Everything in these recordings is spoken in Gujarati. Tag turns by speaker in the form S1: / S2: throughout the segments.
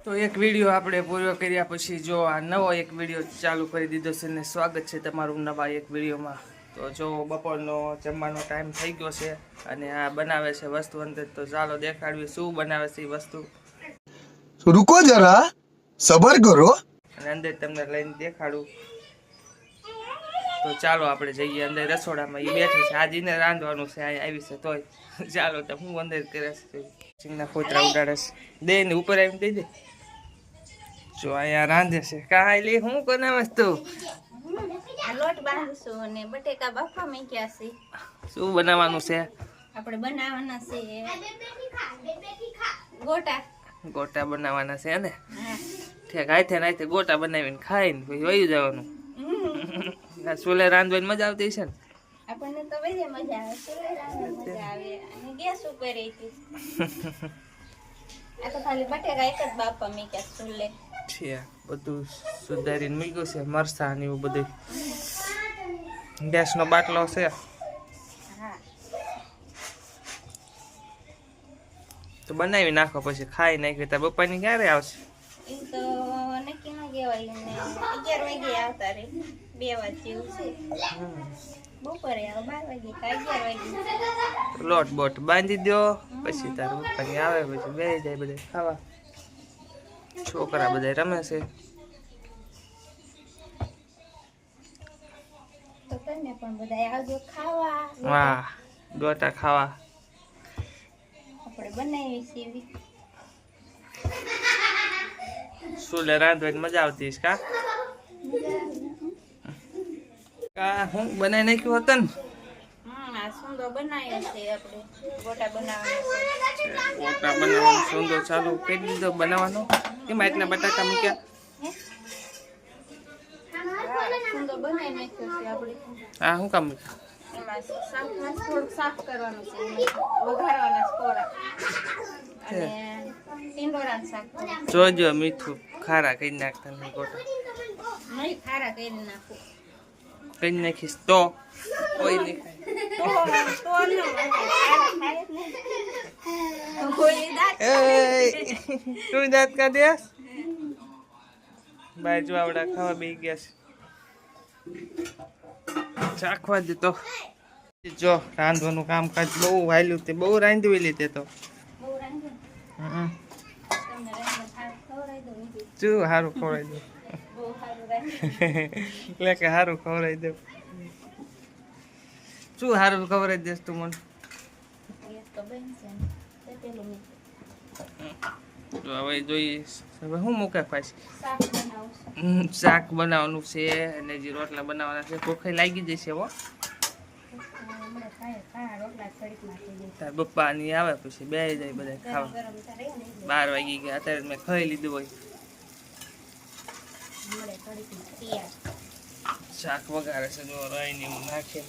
S1: તો એક વીડિયો આપણે પૂરો કર્યા પછી જો આ નવો એક વીડિયો ચાલુ કરી દીધો છે ને સ્વાગત છે તમારું નવા એક વિડીયોમાં. તો જો બપોરનો જમવાનો ટાઈમ થઈ ગયો છે અને આ બનાવે છે વસ્તુ અંદર તો ચાલો દેખાડવી શું બનાવે છે એ વસ્તુ.
S2: રૂકો જરા સબર કરો.
S1: અને અંદર તમને લઈને દેખાડું. તો ચાલો આપણે જઈએ અંદર રસોડામાં. એ બેઠે છે. આજે એને રાંધવાનું છે. અહીં આવી છે તોય. ચાલો તો હું અંદર કરીશ સિંગના ફોતરા ઉડાડે દે ને ઉપર આવીને દઈ દે. જો અહીંયા રાંધે છે. કાંઈ લે હું કોને
S3: વસ્તુ લોટ બાંધશું અને બટેકા બાફા મૂક્યા છે.
S1: શું બનાવવાનું છે?
S3: આપણે બનાવવાના છે. ગોટા.
S1: ગોટા બનાવવાના છે ને? ઠેક આથે ને ગોટા બનાવીને ખાઈને પછી વહી જવાનું. સોલે રાંધવાની મજા આવતી છે ને?
S3: આપણને તો બધી મજા આવે. ચૂલે રાંધવાની મજા આવે. અને ગેસ ઉપર હતી. આ તો ખાલી બટેકા એક જ બાફા મૂક્યા ચૂલે.
S1: છે. બધું સુધારીને મૂક્યું છે. મરસા ને એવું બધું. ગેસનો બાટલો છે.
S3: હા
S1: તો બનાવી નાખો પછી. ખાઈ નાખી. તાર પપ્પાની ક્યારે આવશે?
S3: એ તો નક્કી ન કહેવાય. ને અગિયાર વાગે આવતા રે. બે વાગે જેવું છે. બપોરે આવો બાર વાગે કે અગિયાર વાગે.
S1: લોટ બોટ બાંધી દો પછી તાર પપ્પાની આવે પછી બે જાય બધા ખાવા. છોકરા બધા રમે છે.
S3: ખાવા.
S1: વાહ ગોટા ખાવા.
S3: આપણે બનાવી છીએ
S1: સુલે રાંધવાની મજા આવતી છે કા હું બનાવી નાખ્યું હતું ને?
S3: આ સુંદો બનાવ્યો છે આપણે. ગોટા બનાવવાના
S1: ગોટા બનાવવાનો સુંદો ચાલુ કરી દીધો બનાવવાનો. એમાં એટલા બટાકા મૂક્યા.
S3: હા, સુંદો બનાવી નાખ્યો છે આપણે.
S1: હા શું કામ મૂક્યા?
S3: એમાં થોડુંક સાફ કરવાનું છે. વઘારવાના કોરા અને ટીંડોરાનું શાક
S1: જોજો મીઠું. ખારા કરી નાખતા નહીં ગોટા.
S3: નહીં ખારા કરી નાખું.
S1: કરી નાખીશ તો કોઈ નહીં
S3: તો દાંત
S1: એય, તું બાજુ આવડા ખાવા બેસી ગયા છે ચાખવા દે જો રાંધવાનું કામકાજ બહુ વાયલું તે બહુ રાંધવી લીધે તો. શું સારું ખવડાવી દઉં. એટલે કે સારું ખવડાવી દઉં શું સારું જ દેસ તું મને? હવે જોઈશ હવે શું મૂકે પાછી?
S3: શાક
S1: બનાવવાનું છે અને જે રોટલા બનાવવાના છે ભૂખે લાગી જશે હો. તાર પપ્પા ની આવે પછી બે જાય બધા ખાવા. બાર વાગી ગયા અત્યારે મેં ખાઈ લીધું હોય. શાક વઘારે છે જો રાઈ ને એવું નાખે.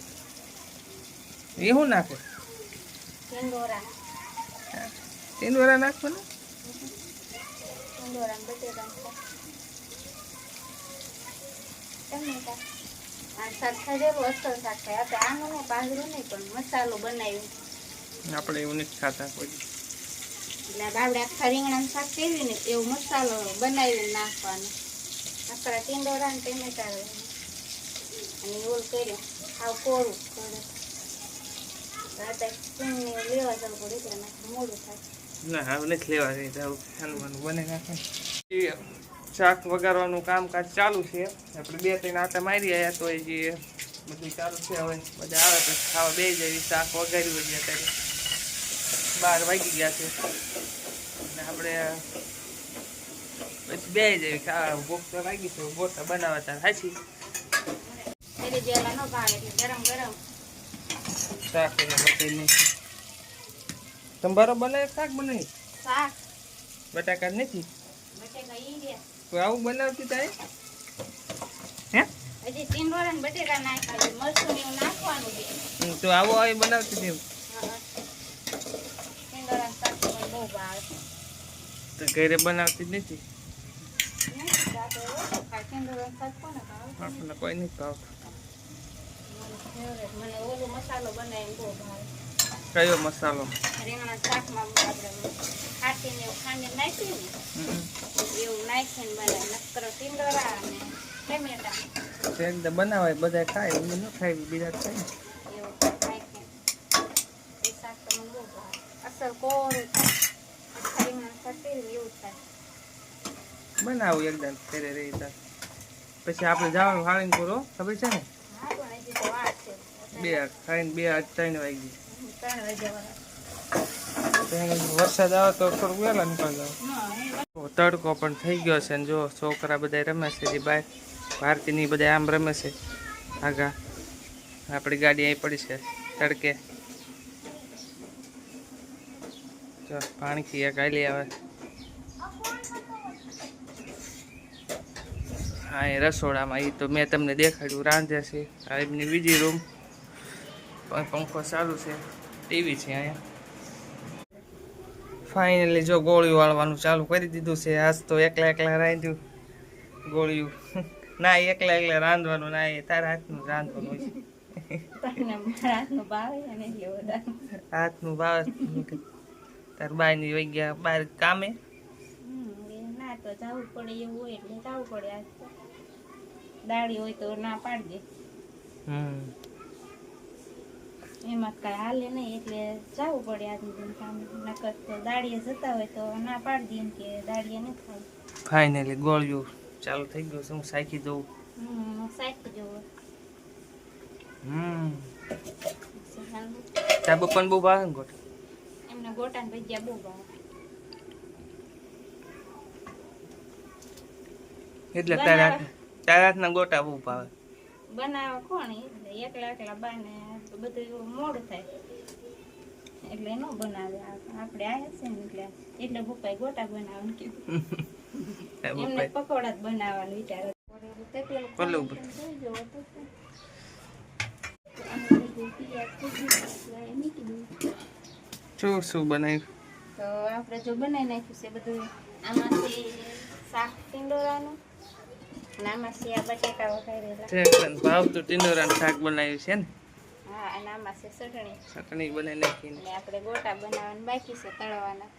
S1: એ નાખે?
S3: ટીંડોરા
S1: નાખો ને?
S3: આપણે
S1: એવું નથી ખાતા કોઈ
S3: આખા રીંગણાનું શાક કેવી ને મસાલો બનાવીને નાખવાનો આખા ટીંડોરા ને. ટમેટા અને ઓલ કર્યો આવ કોરું કરે રાતે સિંગને લેવા જવું પડે એટલે નાખી મોડું થાય
S1: ના હવે નથી લેવા જઈ બને નાખે. શાક વઘારવાનું કામકાજ ચાલુ છે. આપણે બે ત્રણ આટા મારી આવ્યા તો એ જે બધું ચાલુ છે હવે બધા આવે તો ખાવા બે જાય શાક વગાડ્યું હોય અત્યારે. બાર વાગી ગયા છે. અને આપણે પછી બે જાય ખાવા ભૂખ તો લાગી છે ગોટા બનાવતા હાચી.
S3: ગરમ ગરમ.
S1: શાક એને બતાવી નાખી તમે બરોબર બનાવે શાક બનાવી
S3: શાક.
S1: બટાકા નથી?
S3: બટાકા ઈ રહ્યા
S1: તો આવું બનાવતી તારે? તો આવો આવી બનાવતી
S3: શાક
S1: તો ઘરે બનાવતી નથી? કોઈ નથી ભાવતું.
S3: મને મને ઓલો મસાલો બનાવીને બહુ ભાવે.
S1: કયો મસાલો?
S3: રીંગણા શાકમાં આપણે ખાટીને એવું ખાંડી
S1: નાખીને
S3: એવું નાખીને બનાવે નકરો ટીંડોરા અને ટમેટા.
S1: બનાવાય બધા ખાય એમને ન ખાય બીજા ખાય બનાવું એકદમ ત્યારે રહી પછી આપણે જવાનું હાળીને પૂરો ખબર છે ને? બે ખાઈને બે આજ ત્રણ વાગી. વરસાદ આવે તો થોડું વહેલા નીકળી જાવ તડકો પણ થઈ ગયો છે ને જો છોકરા બધા રમે છે જે બહાર ભારતીની બધા આમ રમે છે. આગા. આપણી ગાડી અહીં પડી છે. તડકે. પાણી પાણીથી કાલી આવે. હા એ રસોડામાં એ તો મેં તમને દેખાડ્યું રાંધે છે. આ એમની બીજી રૂમ પંખો ચાલુ છે. ટીવી છે અહીંયા. ફાઇનલી જો ગોળીઓ વાળવાનું ચાલુ કરી દીધું છે. આજ તો એકલા એકલા રાંધ્યું. ગોળીયું ના એકલા એકલા રાંધવાનું ના એ તારા હાથનું રાંધવાનું હોય છે.
S3: હાથનું ભાવે
S1: હાથનું તાર બાયની વહી ગયા બહાર કામે?
S3: ના તો જવું પડે એવું હોય એટલે જવું પડે આજ દાડી હોય તો ના પાડજે એમાં કઈ હાલે નહીં એટલે જવું પડે આજનું કામ. નકર તો દાળીએ જતા હોય તો ના પાડી દે એમ કે દાળીએ નહીં ખાવું.
S1: ફાઇનલી ગોળ્યું ચાલુ થઈ ગયું હું સાખી દઉં
S3: સાખી સાચું
S1: હમ. તાર બપન બહુ ભાવે ને ગોટ?
S3: એમને ગોટાને ભજીયા બહુ ભાવે.
S1: એટલે તારા તારા હાથના ગોટા બહુ ભાવે.
S3: બનાવે કોણ એટલે એકલા એકલા બાને બધું મોડ થાય. એટલે ન બનાવે. આપણે આયા છે ને એટલે એટલે ભૂપાઈ ગોટા બનાવવાનું કીધું. એમને પકોડા જ બનાવવાનું વિચાર. તો. તો.
S1: શું શું બનાવ્યું?
S3: તો આપણે જો બનાવી નાખ્યું છે બધું. આમાંથી શાક ટીંડોરાનું
S1: તને ભાવતું ટીંડોરાનું શાક બનાવ્યું છે ને?
S3: હા અને આમાં છે ચટણી.
S1: ચટણી બનાવી નાખીને
S3: આપણે ગોટા બનાવવાના બાકી છે તળવાના.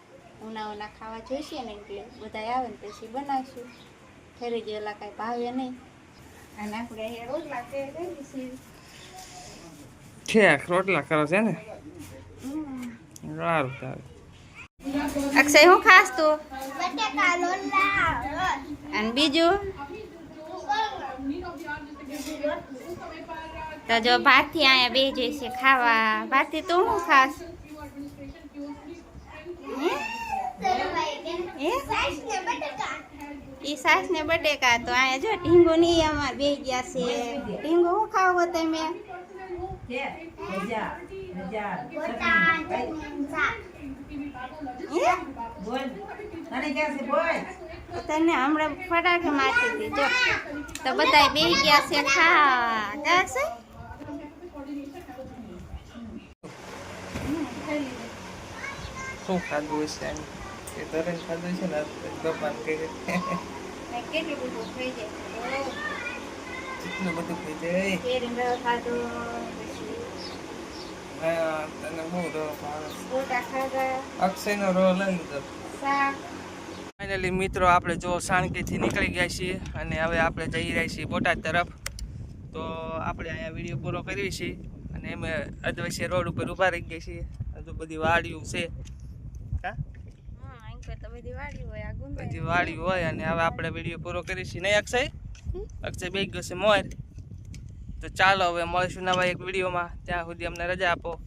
S3: ઉના ઉના ખાવા જોઈશે ને એટલે બધા આવે ને પછી બનાવશું. ફરી ગયેલા કાંઈ ભાવે નહીં. અને આપણે રોટલા
S1: રોટલા કરો છે ને? સારું સારું
S3: અક્ષય હું ખાસ તું? અને બીજું? તો જો ભાતી અહીંયા બે જઈશે ખાવા. ભાતી તું શું ખાસ? ઈ સાસ બટેકા. તો અહીંયા જો ઢીંગો નહીં અમાર બે ગયા છે. ઢીંગો શું ખાવો તમે? તને હમણાં ફટાકે મારતી હતી. જો. તો બધા બે ગયા છે કા છે?
S1: શું ખાધું હશે એમ? એ તરે ખાધું છે ને ગપાન કે
S3: કેટલું બધું થઈ જાય?
S1: કેટલું બધું થઈ જાય? હા તને બહુ ભાવે? અક્ષયનો રો લઈ લીધો. ફાઇનલી મિત્રો આપણે જો શાંતિથી નીકળી ગયા છીએ અને હવે આપણે જઈ રહ્યા છીએ બોટાદ તરફ. તો આપણે અહીંયા વીડિયો પૂરો કરીએ છીએ અને અમે અધવશ્ય રોડ ઉપર ઊભા રહી ગયા છીએ. હજુ બધી વાડીઓ છે.
S3: બધી વાડી હોય આ ગુંદર
S1: વાડી હોય અને હવે આપણે વીડિયો પૂરો છીએ નહીં અક્ષય? અક્ષય બે ગયો છે મોર. તો ચાલો હવે મળીશું નવા એક વિડીયોમાં. ત્યાં સુધી અમને રજા આપો.